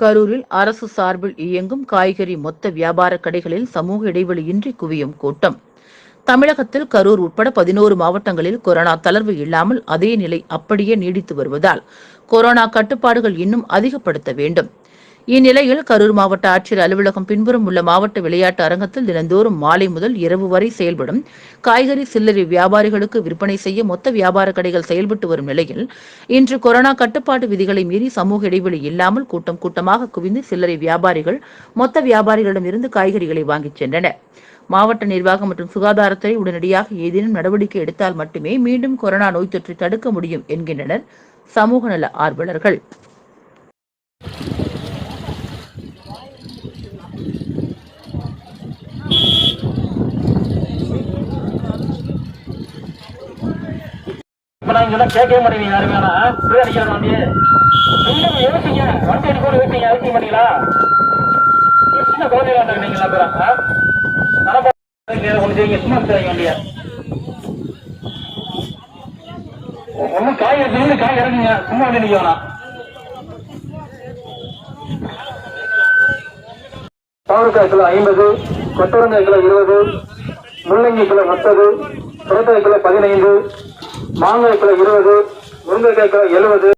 கரூரில் அரசு சார்பில் இயங்கும் காய்கறி மொத்த வியாபார கடைகளில் சமூக இடைவெளியின்றி குவியும் கூட்டம். தமிழகத்தில் கரூர் உட்பட பதினோரு மாவட்டங்களில் கொரோனா தளர்வு இல்லாமல் அதே நிலை அப்படியே நீடித்து வருவதால் கொரோனா கட்டுப்பாடுகள் இன்னும் அதிகப்படுத்த வேண்டும். இந்நிலையில் கரூர் மாவட்ட ஆட்சியர் அலுவலகம் பின்புறம் உள்ள மாவட்ட விளையாட்டு அரங்கத்தில் தினந்தோறும் மாலை முதல் இரவு வரை செயல்படும் காய்கறி சில்லறை வியாபாரிகளுக்கு விற்பனை செய்ய மொத்த வியாபார கடைகள் செயல்பட்டு வரும் நிலையில் இன்று கொரோனா கட்டுப்பாட்டு விதிகளை மீறி சமூக இடைவெளி இல்லாமல் கூட்டம் கூட்டமாக குவிந்து சில்லறை வியாபாரிகள் மொத்த வியாபாரிகளிடம் இருந்து காய்கறிகளை வாங்கிச் சென்றனர். மாவட்ட நிர்வாகம் மற்றும் சுகாதாரத்துறை உடனடியாக ஏதேனும் நடவடிக்கை எடுத்தால் மட்டுமே மீண்டும் கொரோனா நோய் தொற்றை தடுக்க முடியும் என்கின்றனர் சமூக நல ஆர்வலர்கள். நான் இதெல்லாம் கேட்கவே மாட்டேங்க யாருமே. ஆனா போய் அடிக்கிறது வண்டியே நீங்க யோசிங்க? வண்டி அடி கூட யோசிங்க யோசிக்க மாட்டீங்களா? சின்ன குழந்தைகளா இருந்தாங்க பேரா? நடப்பா ஒண்ணு செய்யுங்க சும்மா செய்யுங்க வண்டிய. ஒன்னும் காய் எடுத்து காய் இறங்குங்க சும்மா வந்து நிக்க வேணாம். பவரக்காய் கிலோ ஐம்பது கொத்தவரங்காய் கிலோ இருபது முள்ளங்கி கிலோ முப்பது சுரக்காய் கிலோ பதினைந்து மாங்காய் கிலோ இருபது முருங்கைக்காய் கிலோ எழுபது.